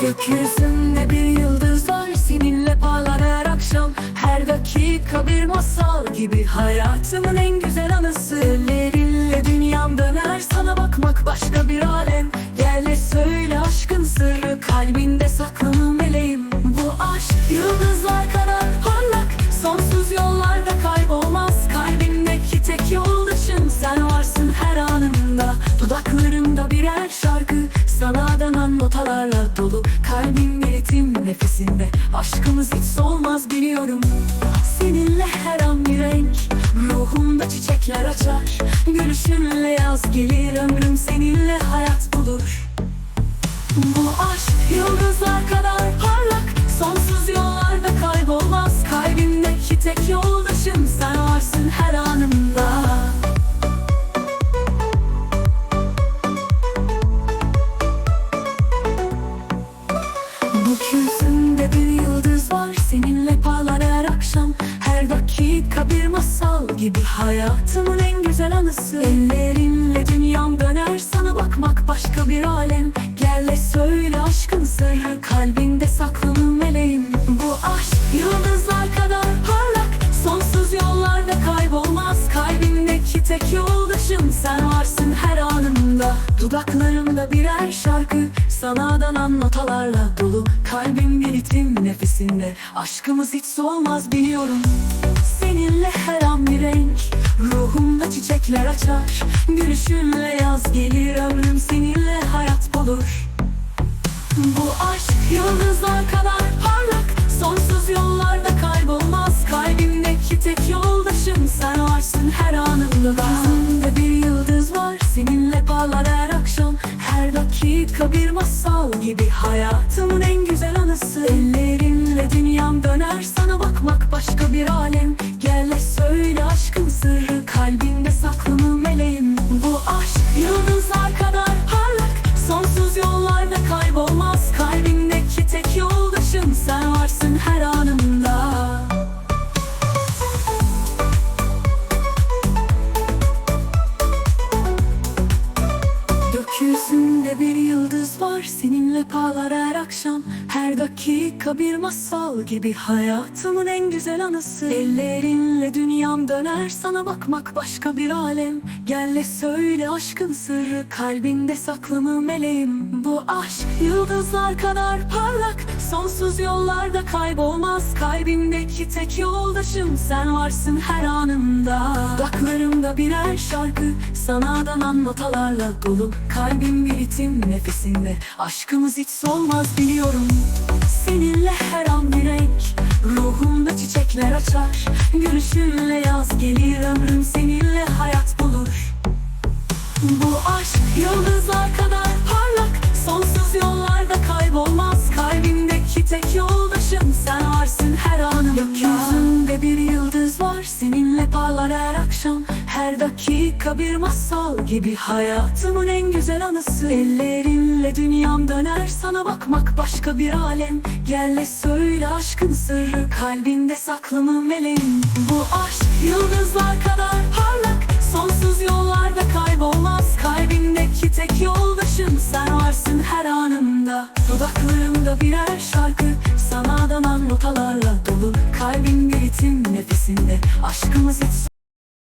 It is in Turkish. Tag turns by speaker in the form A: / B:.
A: Gökyüzünde bir yıldız var Seninle parlar her akşam. Her dakika bir masal gibi Hayatımın en güzel anısı. Ellerinle dünyam döner Sana bakmak başka bir alem. Gel söyle aşkın notalarla dolu. Kalbim bir ritim nefesinde. Aşkımız hiç solmaz biliyorum. Seninle her an bir renk. Ruhumda çiçekler açar. Gülüşünle yaz gelir. Ömrüm seninle hayat bulur. Bu aşk yıldızlar kadar parlak. Sonsuz yollarda kaybolmaz. Kalbimdeki tek yoldaşım Sen varsın her anımda Gökyüzünde bir yıldız var Seninle parlar her akşam. Her dakika bir masal gibi Hayatımın en güzel anısı. Ellerinle dünyam döner Sana bakmak başka bir alem. Gel ve söyle aşkın sırrı Kalbinde saklı mı meleğim. Bu aşk yıldızlar kadar parlak Sonsuz yollarda kaybolmaz. Kalbimdeki tek yoldaşım Sen varsın her anımda Dudaklarımda birer şarkı Sana danan notalarla dolu Kalbim bir ritim nefesinde. Aşkımız hiç solmaz biliyorum. Seninle her an bir renk Ruhumda çiçekler açar. Gülüşünle yaz gelir Ömrüm seninle hayat bulur. Bu aşk yıldızlar kadar parlak Sonsuz yollarda kaybolmaz. Kalbimdeki tek yoldaşım Sen varsın Hayatımın en güzel anısı. Ellerinle dünyam döner. Sana bakmak başka bir alem. Gel söyle aşkın sırrı. Kalbinde saklı mı Seninle parlar her akşam. Her dakika bir masal gibi Hayatımın en güzel anısı. Ellerinle dünyam döner Sana bakmak başka bir alem. Gel ve söyle aşkın sırrı Kalbinde saklı mı meleğim? Bu aşk yıldızlar kadar parlak Sonsuz yollarda kaybolmaz. Kalbimdeki tek yoldaşım Sen varsın her anımda. Dudaklarımda birer şarkı Sana danan notalarla dolu. Kalbim bir ritim nefesinde. Aşkımız hiç solmaz biliyorum. Seninle her an bir renk. Ruhumda çiçekler açar. Gülüşünle yaz gelir Ömrüm seninle Parlar her akşam Her dakika bir masal gibi. Hayatımın en güzel anısı Ellerinle dünyam döner. Sana bakmak başka bir alem. Gel ve söyle aşkın sırrı. Kalbinde saklı mı Bu aşk yıldızlar kadar parlak. Sonsuz yollarda kaybolmaz. Kalbimdeki tek yoldaşım Sen varsın her anımda. Dudaklarımda birer şarkı. Sana danan notalarla dolu. Kalbim bir ritim nefesinde. Aşkımız hiç